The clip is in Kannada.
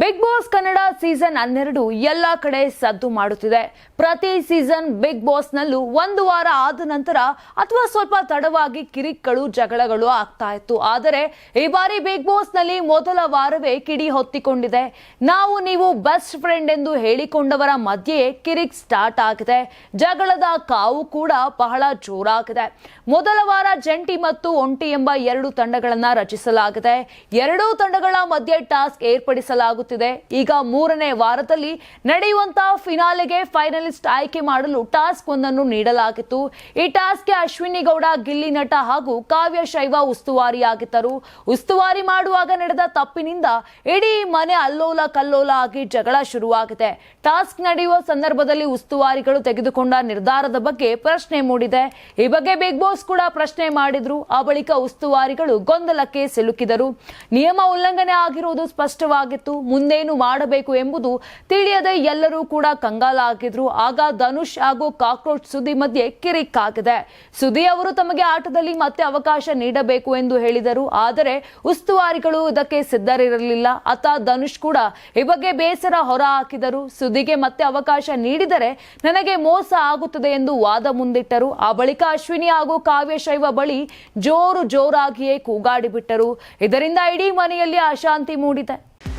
ಬಿಗ್ ಬಾಸ್ ಕನ್ನಡ ಸೀಸನ್ ಹನ್ನೆರಡು ಎಲ್ಲಾ ಕಡೆ ಸದ್ದು ಮಾಡುತ್ತಿದೆ. ಪ್ರತಿ ಸೀಸನ್ ಬಿಗ್ ಬಾಸ್ ನಲ್ಲೂ ಒಂದು ವಾರ ಆದ ನಂತರ ಅಥವಾ ಸ್ವಲ್ಪ ತಡವಾಗಿ ಕಿರಿಕ್ಗಳು ಜಗಳಗಳು ಆಗ್ತಾ ಇತ್ತು. ಆದರೆ ಈ ಬಾರಿ ಬಿಗ್ ಬಾಸ್ನಲ್ಲಿ ಮೊದಲ ವಾರವೇ ಕಿಡಿ ಹೊತ್ತಿಕೊಂಡಿದೆ. ನಾವು ನೀವು ಬೆಸ್ಟ್ ಫ್ರೆಂಡ್ ಎಂದು ಹೇಳಿಕೊಂಡವರ ಮಧ್ಯೆಯೇ ಕಿರಿಕ್ ಸ್ಟಾರ್ಟ್ ಆಗಿದೆ. ಜಗಳದ ಕಾವು ಕೂಡ ಬಹಳ ಜೋರಾಗಿದೆ. ಮೊದಲ ವಾರ ಜಂಟಿ ಮತ್ತು ಒಂಟಿ ಎಂಬ ಎರಡು ತಂಡಗಳನ್ನ ರಚಿಸಲಾಗಿದೆ. ಎರಡೂ ತಂಡಗಳ ಮಧ್ಯೆ ಟಾಸ್ಕ್ ಏರ್ಪಡಿಸಲಾಗುತ್ತಿದೆ. ಈಗ ಮೂರನೇ ವಾರದಲ್ಲಿ ನಡೆಯುವಂತಹ ಫಿನಾಲೆಗೆ ಫೈನಲಿಸ್ಟ್ ಆಯ್ಕೆ ಮಾಡಲು ಟಾಸ್ಕ್ ಒಂದನ್ನು ನೀಡಲಾಗಿತ್ತು. ಈ ಟಾಸ್ಕ್ಗೆ ಅಶ್ವಿನಿ ಗೌಡ, ಗಿಲ್ಲಿ ನಟ ಹಾಗೂ ಕಾವ್ಯ ಶೈವ ಉಸ್ತುವಾರಿಯಾಗಿದ್ದರು. ಉಸ್ತುವಾರಿ ಮಾಡುವಾಗ ನಡೆದ ತಪ್ಪಿನಿಂದ ಇಡೀ ಮನೆ ಅಲ್ಲೋಲ ಕಲ್ಲೋಲ ಆಗಿ ಜಗಳ ಶುರುವಾಗಿದೆ. ಟಾಸ್ಕ್ ನಡೆಯುವ ಸಂದರ್ಭದಲ್ಲಿ ಉಸ್ತುವಾರಿಗಳು ತೆಗೆದುಕೊಂಡ ನಿರ್ಧಾರದ ಬಗ್ಗೆ ಪ್ರಶ್ನೆ ಮೂಡಿದೆ. ಈ ಬಗ್ಗೆ ಬಿಗ್ ಬಾಸ್ ಕೂಡ ಪ್ರಶ್ನೆ ಮಾಡಿದ್ರು. ಆ ಬಳಿಕ ಉಸ್ತುವಾರಿಗಳು ಗೊಂದಲಕ್ಕೆ ಸಿಲುಕಿದರು. ನಿಯಮ ಉಲ್ಲಂಘನೆ ಆಗಿರುವುದು ಸ್ಪಷ್ಟವಾಗಿತ್ತು. ಮುಂದೇನು ಮಾಡಬೇಕು ಎಂಬುದು ತಿಳಿಯದೆ ಎಲ್ಲರೂ ಕೂಡ ಕಂಗಾಲಾಗಿದ್ರು. ಆಗ ಧನುಷ್ ಹಾಗೂ ಕಾಕ್ರೋಚ್ ಸುದ್ದಿ ಮಧ್ಯೆ ಕಿರಿಕ್ ಆಗಿದೆ ಸುದ್ದಿ ಅವರು ತಮಗೆ ಆಟದಲ್ಲಿ ಮತ್ತೆ ಅವಕಾಶ ನೀಡಬೇಕು ಎಂದು ಹೇಳಿದರು. ಆದರೆ ಉಸ್ತುವಾರಿಗಳು ಇದಕ್ಕೆ ಸಿದ್ಧರಿರಲಿಲ್ಲ. ಅತ ಧನುಷ್ ಕೂಡ ಈ ಬಗ್ಗೆ ಬೇಸರ ಹೊರ ಹಾಕಿದರು ಸುದ್ದಿಗೆ ಮತ್ತೆ ಅವಕಾಶ ನೀಡಿದರೆ ನನಗೆ ಮೋಸ ಆಗುತ್ತದೆ ಎಂದು ವಾದ ಮುಂದಿಟ್ಟರು. ಆ ಬಳಿಕ ಅಶ್ವಿನಿ ಹಾಗೂ ಕಾವ್ಯ ಶೈವ ಬಳಿ ಜೋರು ಜೋರಾಗಿಯೇ ಕೂಗಾಡಿಬಿಟ್ಟರು ಇದರಿಂದ ಇಡೀ ಮನೆಯಲ್ಲಿ ಅಶಾಂತಿ ಮೂಡಿದೆ.